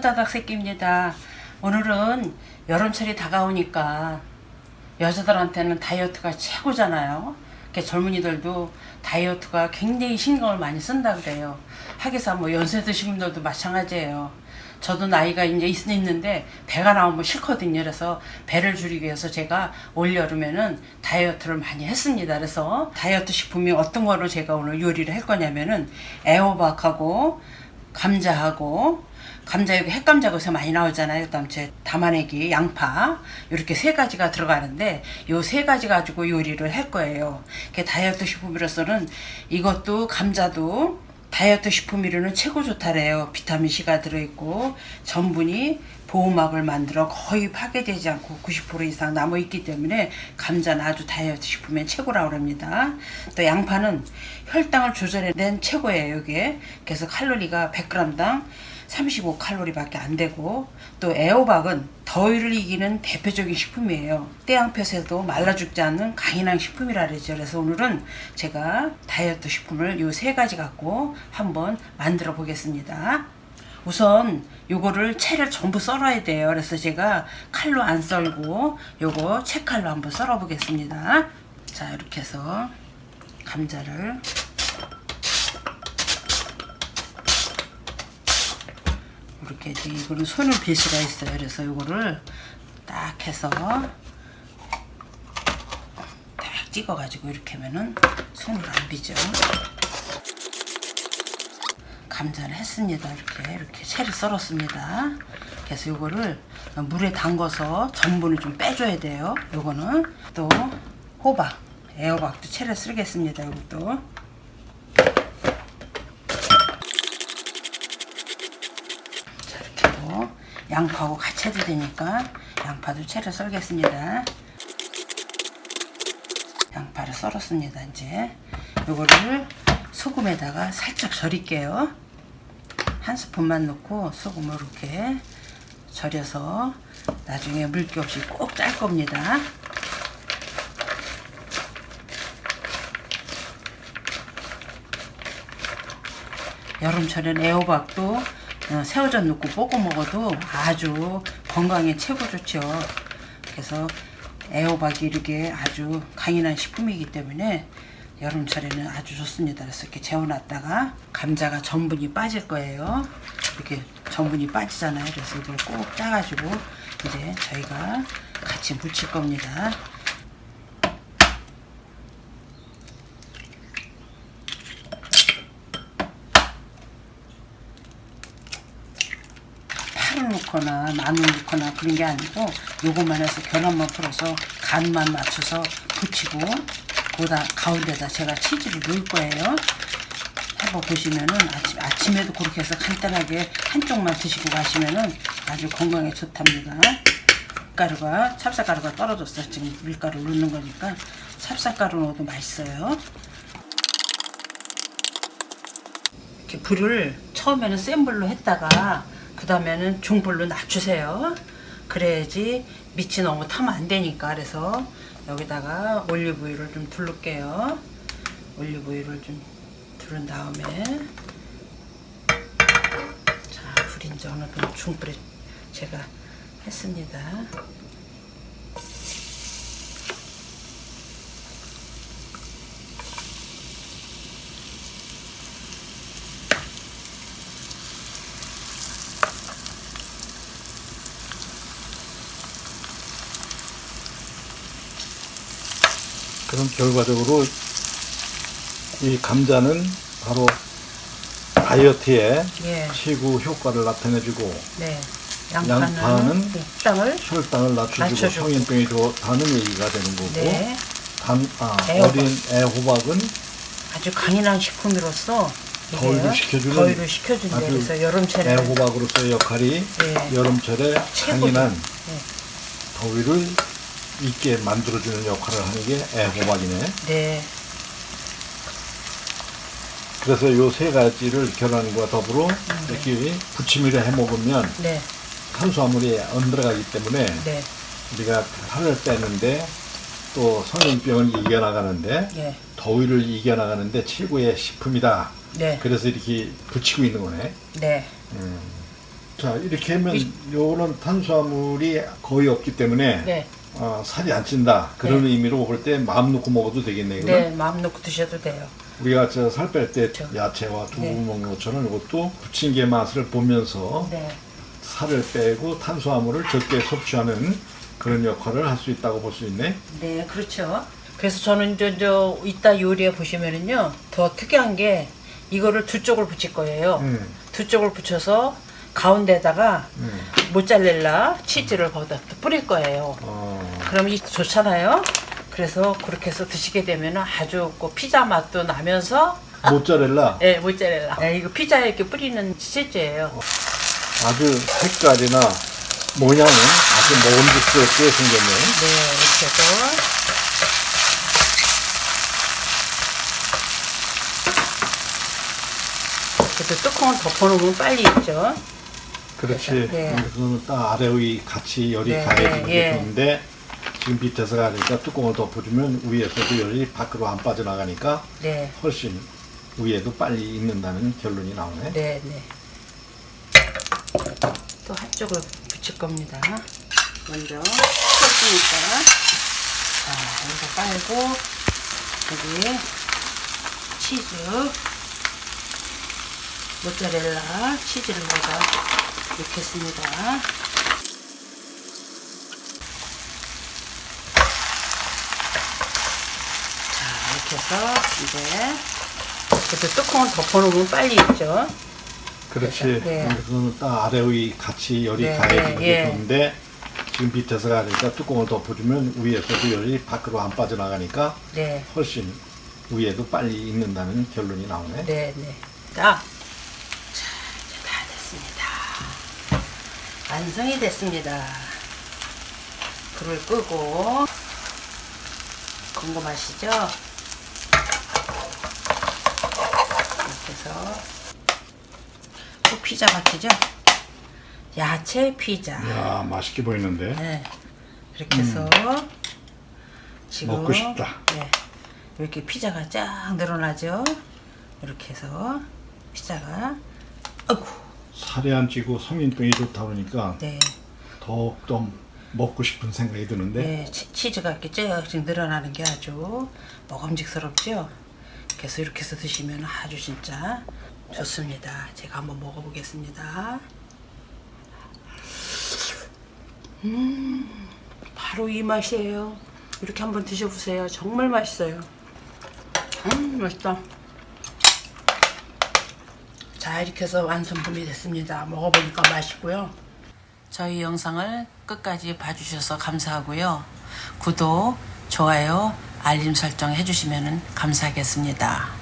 호다닥 새끼입니다. 오늘은 여름철이 다가오니까 여자들한테는 다이어트가 최고잖아요. 이렇게 젊은이들도 다이어트가 굉장히 신경을 많이 쓴다 그래요. 하기사 뭐 연세 드신 분들도 마찬가지예요. 저도 나이가 이제 있- 있는데 배가 나오면 싫거든요. 그래서 배를 줄이기 위해서 제가 올 여름에는 다이어트를 많이 했습니다. 그래서 다이어트 식품이 어떤 거를 제가 오늘 요리를 할 거냐면은 애호박하고 감자하고 감자 여기 핵감자가 요새 많이 나오잖아요. 그다음 제 담아내기, 양파 이렇게 세 가지가 들어가는데 요 세 가지 가지고 요리를 할 거예요. 그 다이어트 식품으로서는 이것도 감자도 다이어트 식품이로는 최고 좋다래요. 비타민 C가 들어있고 전분이 보호막을 만들어 거의 파괴되지 않고 90% 이상 남아 있기 때문에 감자는 아주 다이어트 식품의 최고라고 합니다. 또 양파는 혈당을 조절해낸 최고예요. 이게 그래서 칼로리가 100g당 35 칼로리밖에 안 되고 또 애호박은 더위를 이기는 대표적인 식품이에요. 태양볕에도 말라 죽지 않는 강인한 식품이라 그러죠. 그래서 오늘은 제가 다이어트 식품을 요 세 가지 갖고 한번 만들어 보겠습니다. 우선 요거를 채를 전부 썰어야 돼요. 그래서 제가 칼로 안 썰고 요거 채칼로 한번 썰어 보겠습니다. 자, 이렇게 해서 감자를 이렇게 이거는 손을 빌 수가 있어요. 그래서 이거를 딱 해서 딱 찍어가지고 이렇게 하면은 손을 안 비죠. 감자를 했습니다. 이렇게 이렇게 채를 썰었습니다. 그래서 이거를 물에 담궈서 전분을 좀 빼줘야 돼요. 요거는 또 호박, 애호박도 채를 쓸겠습니다. 이것도. 자, 이렇게 하고 양파하고 같이 해도 되니까 양파도 채를 썰겠습니다. 양파를 썰었습니다. 이제 요거를 소금에다가 살짝 절일게요. 한 스푼만 넣고 소금을 이렇게 절여서 나중에 물기 없이 꼭 짤 겁니다. 여름철엔 애호박도 어, 새우젓 넣고 볶아 먹어도 아주 건강에 최고 좋죠. 그래서 애호박이 이렇게 아주 강인한 식품이기 때문에 여름철에는 아주 좋습니다. 그래서 이렇게 재워놨다가 감자가 전분이 빠질 거예요. 이렇게 전분이 빠지잖아요. 그래서 이걸 꼭 짜가지고 이제 저희가 같이 무칠 겁니다. 파를 넣거나 마늘 넣거나 그런 게 아니고 요것만 해서 결함만 풀어서 간만 맞춰서 붙이고 거기다 가운데다 제가 치즈를 넣을 거예요. 해봐 보시면은 아침, 아침에도 그렇게 해서 간단하게 한쪽만 드시고 가시면은 아주 건강에 좋답니다. 가루가 찹쌀가루가 떨어졌어 지금 밀가루 넣는 거니까 찹쌀가루 넣어도 맛있어요. 이렇게 불을 처음에는 센 불로 했다가 그 다음에는 중불로 낮추세요. 그래야지 밑이 너무 타면 안 되니까 그래서 여기다가 올리브유를 좀 두를게요. 올리브유를 좀 두른 다음에 자 이제 어느 정도 중불에 제가 했습니다. 그럼 결과적으로 이 감자는 바로 다이어트에 예, 최고 효과를 나타내주고 네. 양파는, 양파는 땅을 혈당을 낮춰주고 낮춰주고. 성인병이 좋다는 얘기가 되는 거고 네. 단, 아, 애호박. 어린 애호박은 아주 강인한 식품으로서 더위를 식혀주는 더위를. 아주 그래서 여름철에 애호박으로서의 역할이 네. 여름철에 최고죠. 강인한 네. 더위를 있게 만들어주는 역할을 하는 게 애호박이네. 네. 그래서 요 세 가지를 계란과 더불어 이렇게 부침이를 해 먹으면 네. 탄수화물이 안 들어가기 때문에 네. 우리가 살을 빼는데 또 성인병을 이겨나가는데 예. 더위를 이겨나가는데 최고의 식품이다. 네. 그래서 이렇게 붙이고 있는 거네. 네. 자 이렇게 하면 요는 탄수화물이 거의 없기 때문에 네. 어, 살이 안 찐다 그런 의미로 먹을 때 마음 놓고 먹어도 되겠네요. 네, 마음 놓고 드셔도 돼요. 우리가 저 살 뺄 때 그렇죠. 야채와 두부 네. 먹는 것처럼 이것도 부침개 맛을 보면서 네. 살을 빼고 탄수화물을 적게 섭취하는 그런 역할을 할 수 있다고 볼 수 있네. 네, 그렇죠. 그래서 저는 저, 저 이따 요리에 보시면은요 더 특이한 게 이거를 두 쪽을 붙일 거예요. 음. 두 쪽을 붙여서 가운데다가 음. 모짜렐라 치즈를 거기다 또 뿌릴 거예요. 어, 그러면 이 좋잖아요. 그래서 그렇게 해서 드시게 되면 아주 그 피자 맛도 나면서 모짜렐라 예, 모짜렐라. 예, 이거 피자에 이렇게 뿌리는 치즈예요. 아주 색깔이나 모양은 아주 먹음직스럽게 생겼네. 네, 이렇게 해서 그래도 뚜껑을 덮어놓으면 빨리 익죠. 그렇지. 네. 그래서 딱 아래 위 같이 열이 네, 가해지는 네, 게 예. 좋은데 지금 밑에서 가니까 뚜껑을 덮어주면 위에서도 열이 밖으로 안 빠져나가니까 네, 훨씬 위에도 빨리 익는다는 결론이 나오네. 네, 네. 또 한쪽을 붙일 겁니다. 먼저 쳤으니까 자 여기서 깔고 여기 치즈 모짜렐라 치즈를 넣어서 넣겠습니다. 해서 이제 그래도 뚜껑을 덮어놓으면 빨리 익죠. 그렇지. 네. 그래서 딱 아래 위 같이 열이 네, 가해지는 네, 게 예. 좋은데 지금 밑에서 가니까 뚜껑을 덮어주면 위에서도 열이 밖으로 안 빠져나가니까 네. 훨씬 위에도 빨리 익는다는 결론이 나오네. 네, 네. 자, 자, 이제 다 됐습니다. 완성이 됐습니다. 불을 끄고 궁금하시죠? 이렇게 해서 또 피자 같이죠? 야채 피자. 이야 맛있게 보이는데. 네. 이렇게 해서 지금 먹고 싶다. 네. 이렇게 피자가 쫙 늘어나죠. 이렇게 해서 피자가 아이고 살이 안 찌고 성인병이 좋다 그러니까 네. 더욱더 먹고 싶은 생각이 드는데 네, 치, 치즈가 이렇게 쭉쭉 늘어나는 게 아주 먹음직스럽죠. 그래서 이렇게 해서 드시면 아주 진짜 좋습니다. 제가 한번 먹어보겠습니다. 음, 바로 이 맛이에요. 이렇게 한번 드셔보세요. 정말 맛있어요. 음, 맛있다. 자, 이렇게 해서 완성품이 됐습니다. 먹어보니까 맛있고요. 저희 영상을 끝까지 봐주셔서 감사하고요. 구독, 좋아요, 알림 설정 해주시면 감사하겠습니다.